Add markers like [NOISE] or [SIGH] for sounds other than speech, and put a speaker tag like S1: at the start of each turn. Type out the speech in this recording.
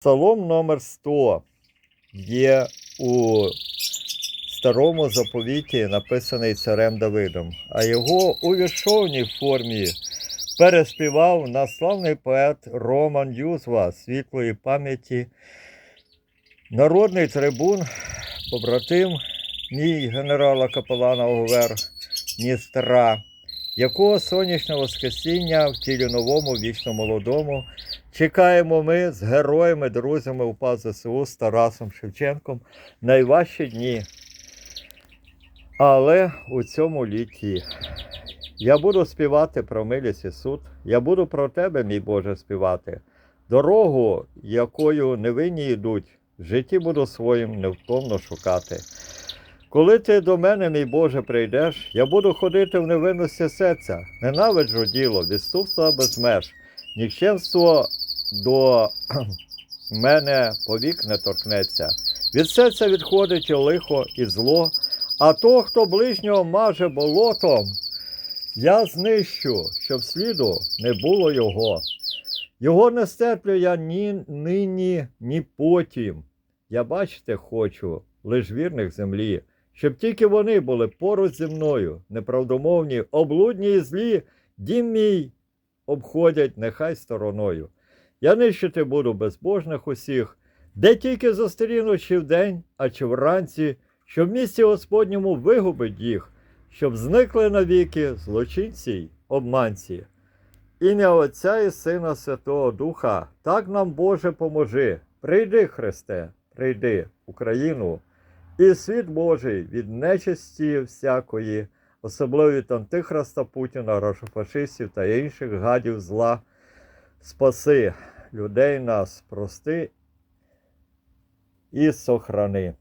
S1: Псалом номер 100 є у старому заповіті, написаний царем Давидом, а його у віршовній формі переспівав наславний поет Роман Юзва світлої пам'яті, народний трибун, побратим мій генерала капелана ОВР Дністра, якого сонячне воскресіння в тілі новому, вічно молодому чекаємо ми з героями, друзями УПА ЗСУ з Тарасом Шевченком найважчі дні. Але у цьому літі я буду співати про милість і суд. Я буду про тебе, мій Боже, співати. Дорогу, якою невинні йдуть, в житті буду своїм невтомно шукати. Коли ти до мене, мій Боже, прийдеш, я буду ходити в невинності серця, ненавиджу діло, відступства без меж, нікчемство до [CLEARS THROAT] мене повік не торкнеться. Від серця відходить і лихо і зло, а то, хто ближнього маже болотом, я знищу, щоб сліду не було його. Його не стерплю я ні нині, ні потім. Я бачити хочу лиш вірних землі, щоб тільки вони були поруч зі мною, неправдомовні, облудні і злі, дім мій обходять нехай стороною. Я нищити буду безбожних усіх, де тільки зустріну чи вдень, а чи вранці, що в місті Господньому вигубить їх, щоб зникли навіки злочинці й обманці. Ім'я Отця і Сина Святого Духа, так нам Боже поможи. Прийди, Христе, прийди Україну, і світ Божий від нечисті всякої, особливо від антихриста Путіна, рашофашистів та інших гадів зла. Спаси людей нас, прости і сохрани.